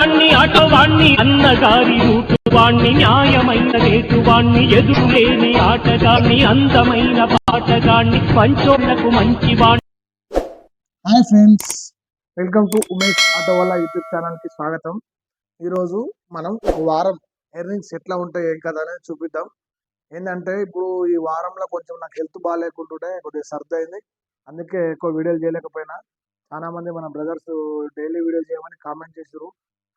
వాణ్ణి ఆటో అన్నగారి రూటువాణ్ణి న్యాయమైన రేటువాణ్ణి ఎదురులేని ఆటగాణ్ణి అందమైన పాటగాణ్ణి పంచోళ్ళకు మంచి వాణ్ణి. Hi friends welcome to Umesh auto YouTube ఛానల్కి స్వాగతం. ఈరోజు మనం ఒక వారం ఎర్నింగ్స్ ఎట్లా ఉంటాయి ఏం కదా అనేది చూపిద్దాం. ఏంటంటే ఇప్పుడు ఈ వారంలో కొంచెం నాకు హెల్త్ బాగాలేకుంటుంటే కొద్దిగా సర్ది అయింది. అందుకే ఎక్కువ వీడియోలు చేయలేకపోయినా. చాలా మంది మన బ్రదర్స్ డైలీ వీడియోలు చేయమని కామెంట్ చేసారు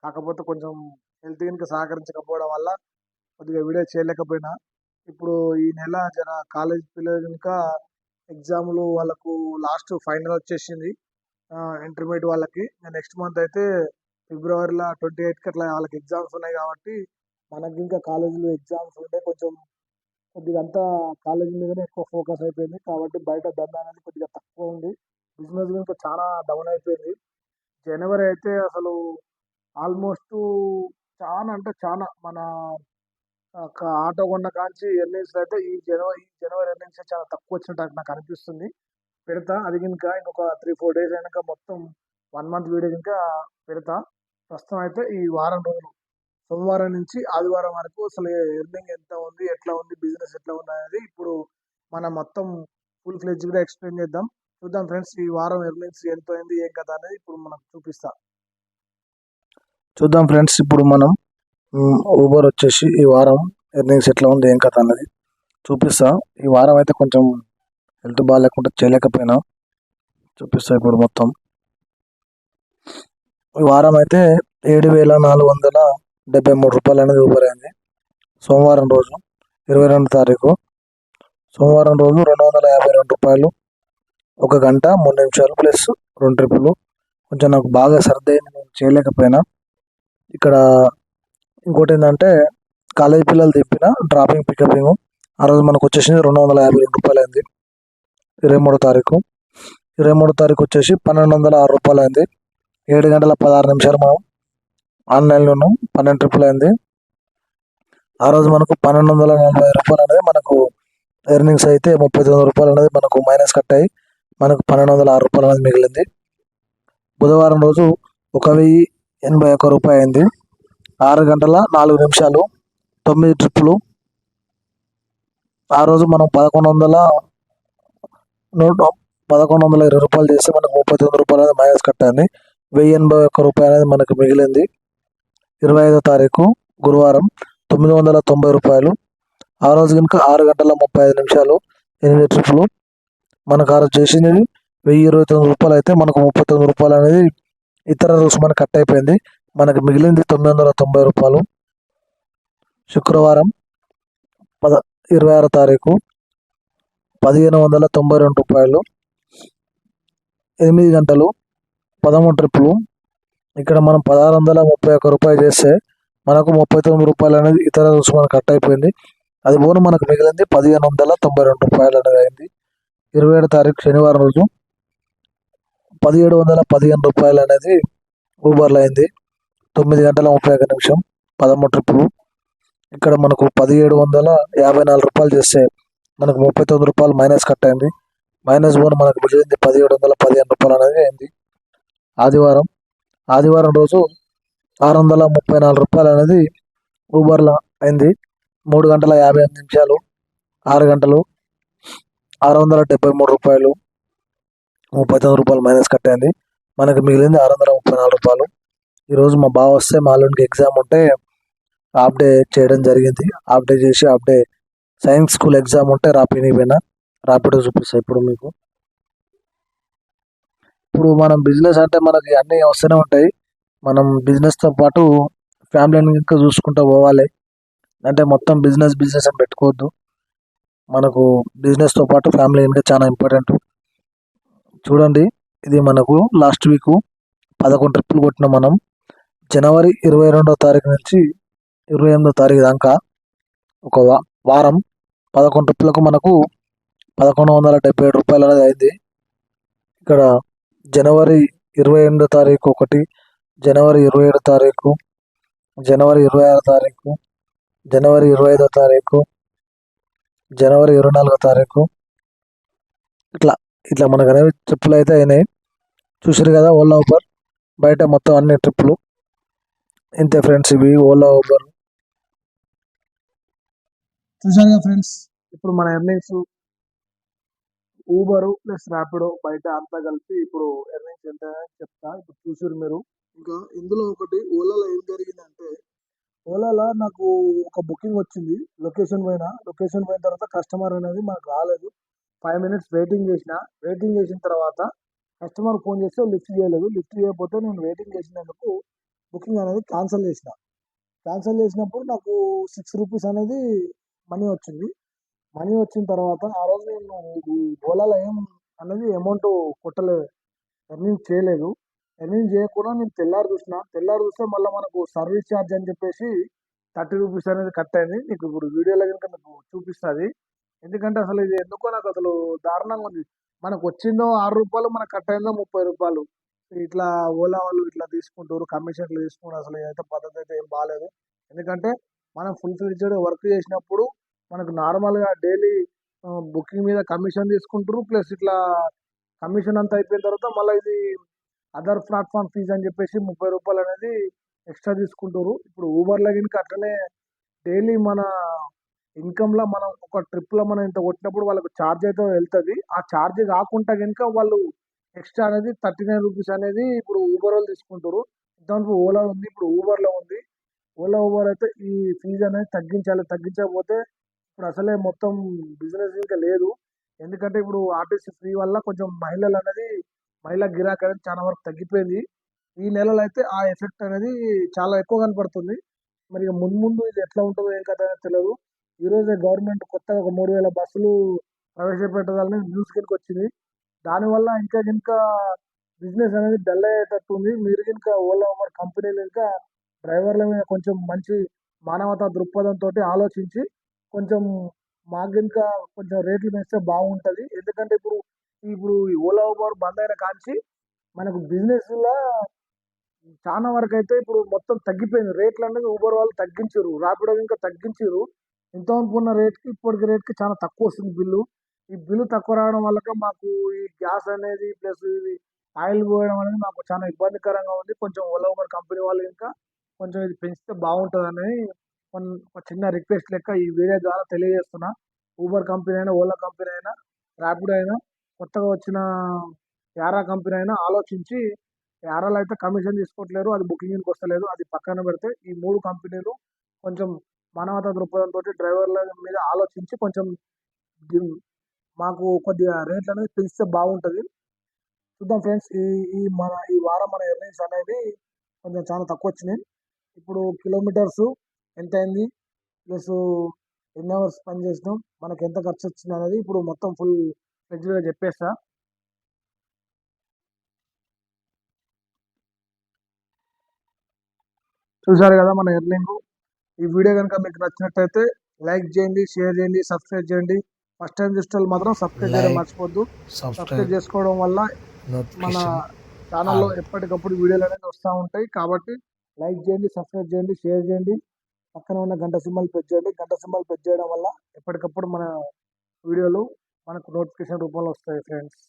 కాకపోతే కొంచెం హెల్త్ కనుక సహకరించకపోవడం వల్ల కొద్దిగా వీడియో చేయలేకపోయినా ఇప్పుడు ఈ నెల జర కాలేజ్ పిల్లలు కనుక ఎగ్జామ్లు వాళ్ళకు లాస్ట్ ఫైనల్ వచ్చేసింది. ఇంటర్మీడియట్ వాళ్ళకి. నెక్స్ట్ మంత్ అయితే ఫిబ్రవరిలో ట్వంటీ ఎయిట్కి అట్లా వాళ్ళకి ఎగ్జామ్స్ ఉన్నాయి కాబట్టి మనకి ఇంకా కాలేజీలో ఎగ్జామ్స్ ఉంటే కొంచెం కొద్దిగా అంతా కాలేజీ మీదనే ఎక్కువ ఫోకస్ అయిపోయింది. కాబట్టి బయట దందా అనేది కొద్దిగా తక్కువ ఉంది. బిజినెస్ కనుక చాలా డౌన్ అయిపోయింది. జనవరి అయితే అసలు ఆల్మోస్ట్ చాలా అంటే చాలా మన ఒక ఆటో కొన్న కాంచి ఎర్నింగ్స్ అయితే ఈ జనవరి ఈ జనవరి ఎర్నింగ్స్ చాలా తక్కువ వచ్చినట్టు నాకు అనిపిస్తుంది. పెడతా అది కనుక ఇంకొక త్రీ ఫోర్ డేస్ అయినాక మొత్తం వన్ మంత్ వీడియో ఇంకా పెడతా. ప్రస్తుతం అయితే ఈ వారం రోజులు సోమవారం నుంచి ఆదివారం వరకు అసలు ఎర్నింగ్ ఎంత ఉంది ఎట్లా ఉంది బిజినెస్ ఎట్లా ఉంది అనేది ఇప్పుడు మనం మొత్తం ఫుల్ ఫ్లెడ్జ్గా ఎక్స్ప్లెయిన్ చేద్దాం. చూద్దాం ఫ్రెండ్స్ ఈ వారం ఎర్నింగ్స్ ఎంత అయింది ఏం కదా అనేది ఇప్పుడు మనం చూపిస్తాం. చూద్దాం ఫ్రెండ్స్ ఇప్పుడు మనం ఊబర్ వచ్చేసి ఈ వారం ఎర్నింగ్స్ ఎట్లా ఉంది ఏం కథ అన్నది చూపిస్తా. ఈ వారం అయితే కొంచెం హెల్త్ బాగాలేకుండా చేయలేకపోయినా చూపిస్తా ఇప్పుడు మొత్తం. ఈ వారం అయితే ఏడు వేల నాలుగు వందల డెబ్బై మూడు రూపాయలు అనేది ఊబర్ అయింది. సోమవారం రోజు ఇరవై రెండు తారీఖు. సోమవారం రోజు రెండు వందల యాభై రెండు రూపాయలు ఒక గంట మూడు నిమిషాలు ప్లస్ రెండు ట్రిప్పులు. కొంచెం నాకు బాగా సర్ది అయింది నేను చేయలేకపోయినా. ఇక్కడ ఇంకోటి ఏంటంటే కాలేజీ పిల్లలు తిప్పిన డ్రాపింగ్ పికపింగ్ ఆ రోజు మనకు వచ్చేసింది రెండు వందల యాభై రెండు రూపాయలు అయింది ఇరవై మూడో తారీఖు. ఇరవై మూడో తారీఖు వచ్చేసి పన్నెండు వందల ఆరు రూపాయలు అయింది ఏడు గంటల పదహారు నిమిషాలు మనం ఆన్లైన్లో ఉన్నాం. పన్నెండు ట్రిపుల్ అయింది ఆ రోజు మనకు పన్నెండు వందల నలభై రూపాయలు అనేది మనకు ఎర్నింగ్స్ అయితే ముప్పై తొమ్మిది రూపాయలు అనేది మనకు మైనస్ కట్ అయ్యి మనకు పన్నెండు వందల ఆరు రూపాయలు అనేది మిగిలింది. బుధవారం రోజు ఒక వెయ్యి ఎనభై ఒక్క రూపాయి అయింది. ఆరు గంటల నాలుగు నిమిషాలు తొమ్మిది ట్రిప్పులు. ఆ రోజు మనం పదకొండు వందల నూట పదకొండు వందల ఇరవై రూపాయలు చేస్తే మనకు ముప్పై తొమ్మిది రూపాయలు అనేది మైనస్ కట్ వెయ్యి ఎనభై ఒక్క రూపాయలు అనేది మనకు మిగిలింది. ఇరవై ఐదో తారీఖు గురువారం తొమ్మిది వందల తొంభై రూపాయలు. ఆ రోజు కనుక ఆరు గంటల ముప్పై ఐదు నిమిషాలు ఎనిమిది ట్రిప్పులు. మనకు ఆ రోజు చేసినవి వెయ్యి ఇరవై తొమ్మిది రూపాయలు అయితే మనకు ముప్పై తొమ్మిది రూపాయలు అనేది ఇతర రుసుము మనకు కట్ అయిపోయింది. మనకు మిగిలింది తొమ్మిది వందల తొంభై రూపాయలు. శుక్రవారం పద ఇరవై ఆరో తారీఖు పదిహేను వందల తొంభై రెండు రూపాయలు. ఎనిమిది గంటలు పదమూడు ట్రిప్పులు. ఇక్కడ మనం పదహారు వందల ముప్పై ఒక్క రూపాయలు చేస్తే మనకు ముప్పై తొమ్మిది రూపాయలు అనేది ఇతర రుసుము మనకు కట్ అయిపోయింది. అది పోను మనకు మిగిలింది పదిహేను వందల తొంభై రెండు రూపాయలు అనేది అయింది. ఇరవై ఏడు తారీఖు శనివారం రోజు పదిహేడు వందల పదిహేను రూపాయలు అనేది ఊబర్లో అయింది. తొమ్మిది గంటల ముప్పై ఒక నిమిషం పదమూడు ట్రిప్పులు. ఇక్కడ మనకు పదిహేడు వందల యాభై నాలుగు రూపాయలు చేస్తే మనకు ముప్పై తొమ్మిది రూపాయలు మైనస్ కట్ అయింది. మైనస్ వన్ మనకు మిగిలింది పదిహేడు వందల పదిహేను రూపాయలు అనేది అయింది. ఆదివారం ఆదివారం రోజు ఆరు వందల ముప్పై నాలుగు రూపాయలు అనేది ఊబర్లో అయింది. మూడు గంటల యాభై ఐదు నిమిషాలు ఆరు గంటలు ఆరు వందల డెబ్బై మూడు రూపాయలు ముప్పై తొమ్మిది రూపాయలు మైనస్ కట్ మనకు మిగిలింది ఆరు వందల ముప్పై నాలుగు రూపాయలు. ఈరోజు మా బావ వస్తే మా అల్లుడికి ఎగ్జామ్ ఉంటే హాఫ్ డే చేయడం జరిగింది. హాఫ్ డే చేసి half day science school exam ఉంటే రాపిని పోయినా. రాపిడో చూపిస్తా ఇప్పుడు మీకు. ఇప్పుడు మనం బిజినెస్ అంటే మనకి అన్నీ వస్తూనే ఉంటాయి. మనం బిజినెస్తో పాటు ఫ్యామిలీని ఇంకా చూసుకుంటూ పోవాలి. అంటే మొత్తం బిజినెస్ బిజినెస్ అని పెట్టుకోవద్దు. మనకు బిజినెస్తో పాటు ఫ్యామిలీ ఇంకా చాలా ఇంపార్టెంట్ చూడండి ఇది మనకు లాస్ట్ వీక్ పదకొండు ట్రిప్పులు కొట్టిన మనం. జనవరి ఇరవై రెండో తారీఖు నుంచి ఇరవై ఎనిమిదో తారీఖు దాకా ఒక వారం పదకొండు ట్రిప్పులకు మనకు పదకొండు వందల డెబ్బై ఏడు రూపాయలు అనేది అయింది. ఇక్కడ జనవరి ఇరవై ఎనిమిదో తారీఖు ఒకటి జనవరి ఇరవై ఏడో తారీఖు జనవరి ఇరవై ఆరో తారీఖు జనవరి ఇరవై ఐదో తారీఖు జనవరి ఇరవై నాలుగో తారీఖు ఇట్లా ఇట్లా మనకు అనేవి ట్రిప్పులు అయితే అయినాయి. చూసారు కదా ఓలా ఊబర్. బయట మొత్తం అన్ని ట్రిప్పులు. ఇంతే ఫ్రెండ్స్ ఇవి ఓలా ఊబర్. చూసారుగా ఫ్రెండ్స్? ఇప్పుడు మన ఎర్నింగ్స్ ఊబరు ప్లస్ ర్యాపిడో బయట అంతా కలిపి ఇప్పుడు ఎర్నింగ్స్ ఎంత చెప్తా. ఇప్పుడు చూసారు మీరు. ఇంకా ఇందులో ఒకటి ఓలాలో ఏం జరిగిందంటే ఓలాలో నాకు ఒక బుకింగ్ వచ్చింది. లొకేషన్ పోయిన. లొకేషన్ పోయిన తర్వాత కస్టమర్ అనేది మనకు రాలేదు. ఫైవ్ మినిట్స్ వెయిటింగ్ చేసిన వెయిటింగ్ చేసిన తర్వాత కస్టమర్ ఫోన్ చేస్తే లిఫ్ట్ చేయలేదు. లిఫ్ట్ చేయకపోతే నేను వెయిటింగ్ చేసినందుకు బుకింగ్ అనేది క్యాన్సిల్ చేసిన. క్యాన్సిల్ చేసినప్పుడు నాకు సిక్స్ రూపీస్ అనేది మనీ వచ్చింది. మనీ వచ్చిన తర్వాత ఆ రోజు నేను ఇది ఓలాలో ఏం అనేది అమౌంట్ కొట్టలేదు. ఎర్నింగ్ చేయలేదు. ఎర్నింగ్ చేయకుండా నేను తెల్లారి చూసిన. తెల్లారి చూస్తే మళ్ళీ మనకు సర్వీస్ ఛార్జ్ అని చెప్పేసి థర్టీ రూపీస్ అనేది కట్ అయింది. నీకు ఇప్పుడు వీడియోలో కనుక మీకు చూపిస్తుంది. ఎందుకంటే అసలు ఇది ఎందుకో నాకు అసలు దారుణంగా ఉంది. మనకు వచ్చిందో ఆరు రూపాయలు మనకు కట్ అయిందో ముప్పై రూపాయలు. ఇట్లా ఓలా వాళ్ళు ఇట్లా తీసుకుంటారు కమిషన్లు తీసుకుంటారు అసలు ఏదైతే పద్ధతి అయితే ఏం బాగాలేదు ఎందుకంటే మనం ఫుల్ ఫ్లెడ్జెడ్ వర్క్ చేసినప్పుడు మనకు నార్మల్గా డైలీ బుకింగ్ మీద కమిషన్ తీసుకుంటారు ప్లస్ ఇట్లా కమిషన్ అంతా అయిపోయిన తర్వాత మళ్ళీ ఇది అదర్ ప్లాట్ఫామ్ ఫీజ్ అని చెప్పేసి ముప్పై రూపాయలు అనేది ఎక్స్ట్రా తీసుకుంటారు ఇప్పుడు ఊబర్లో కనుక అట్లనే డైలీ మన ఇన్కమ్లో మనం ఒక ట్రిప్లో మనం ఇంత కొట్టినప్పుడు వాళ్ళకు ఛార్జ్ అయితే వెళ్తుంది. ఆ ఛార్జ్ కాకుండా కనుక వాళ్ళు ఎక్స్ట్రా అనేది థర్టీ నైన్ రూపీస్ అనేది ఇప్పుడు ఊబర్ వాళ్ళు తీసుకుంటారు. దాంట్లో ఓలా ఉంది ఇప్పుడు ఊబర్లో ఉంది. ఓలా ఊబర్ అయితే ఈ ఫీజు అనేది తగ్గించాలి. తగ్గించకపోతే ఇప్పుడు అసలే మొత్తం బిజినెస్ ఇంకా లేదు. ఎందుకంటే ఇప్పుడు ఆర్టీసీ ఫ్రీ వల్ల కొంచెం మహిళలు అనేది మహిళా గిరాకీ అనేది చాలా వరకు తగ్గిపోయింది. ఈ నెలలో అయితే ఆ ఎఫెక్ట్ అనేది చాలా ఎక్కువ కనపడుతుంది. మరి ఇక ముందు ముందు ఇది ఎట్లా ఉంటుందో ఏం కథ అనేది తెలియదు ఈరోజే గవర్నమెంట్ కొత్తగా ఒక మూడు వేల బస్సులు ప్రవేశపెట్టదాలని న్యూస్ కిందకి వచ్చింది. దానివల్ల ఇంకా ఇంకా బిజినెస్ అనేది డల్ అయ్యేటట్టు ఉంది. మీరు కనుక ఓలా ఉబర్ కంపెనీలు ఇంకా డ్రైవర్ల మీద కొంచెం మంచి మానవతా దృక్పథంతో ఆలోచించి కొంచెం మాకు ఇంకా కొంచెం రేట్లు పెంచితే బాగుంటుంది. ఎందుకంటే ఇప్పుడు ఇప్పుడు ఈ ఓలా ఉబర్ బంద్ అయిన కాంచి మనకు బిజినెస్లో చాలా వరకు అయితే ఇప్పుడు మొత్తం తగ్గిపోయింది. రేట్లు అనేది ఊబర్ వాళ్ళు తగ్గించారు రాపిడో ఇంకా తగ్గించారు ఇంత ఉన్న రేట్కి ఇప్పటికి రేట్కి చాలా తక్కువ వస్తుంది బిల్లు. ఈ బిల్లు తక్కువ రావడం వల్ల మాకు ఈ గ్యాస్ అనేది ప్లస్ ఇది ఆయిల్ పోయడం అనేది మాకు చాలా ఇబ్బందికరంగా ఉంది. కొంచెం ఓలా ఊబర్ కంపెనీ వాళ్ళు ఇంకా కొంచెం ఇది పెంచితే బాగుంటుందని కొన్- ఒక చిన్న రిక్వెస్ట్ లెక్క ఈ వీడియో ద్వారా తెలియజేస్తున్నా. ఊబర్ కంపెనీ అయినా ఓలా కంపెనీ అయినా ర్యాపిడ్ అయినా కొత్తగా వచ్చిన యారా కంపెనీ అయినా ఆలోచించి యారాలో అయితే కమిషన్ తీసుకోవట్లేరు అది బుకింగ్కి వస్తలేదు అది పక్కన పెడితే ఈ మూడు కంపెనీలు కొంచెం మానవత దృక్పథంతో డ్రైవర్ల మీద ఆలోచించి కొంచెం మాకు కొద్దిగా రేట్లు అనేది పెంచితే బాగుంటుంది. చూద్దాం ఫ్రెండ్స్ ఈ ఈ మన ఈ వారం మన ఎర్నింగ్స్ అనేవి కొంచెం చాలా తక్కువ వచ్చినాయి ఇప్పుడు కిలోమీటర్స్ ఎంత అయింది ప్లస్ ఎన్ని అవర్స్ పని చేసినాం? మనకి ఎంత ఖర్చు వచ్చింది అనేది ఇప్పుడు మొత్తం ఫుల్ ఫ్లెడ్జ్గా చెప్పేస్తా. చూసారు కదా మన ఎర్నింగ్? ఈ వీడియో కనుక మీకు నచ్చినట్టయితే లైక్ చేయండి షేర్ చేయండి సబ్స్క్రైబ్ చేయండి. ఫస్ట్ టైం చూసిన వాళ్ళు మాత్రం సబ్స్క్రైబ్ చేయడం మర్చిపోద్దు సబ్స్క్రైబ్ చేసుకోవడం వల్ల మన ఛానల్లో all. ఎప్పటికప్పుడు వీడియోలు అనేది వస్తూ ఉంటాయి. కాబట్టి లైక్ చేయండి సబ్స్క్రైబ్ చేయండి షేర్ చేయండి. పక్కన ఉన్న గంట సింబల్ ప్రెస్ చేయండి. గంట సింబల్ ప్రెస్ చేయడం వల్ల ఎప్పటికప్పుడు మన వీడియోలు మనకు నోటిఫికేషన్ రూపంలో వస్తాయి ఫ్రెండ్స్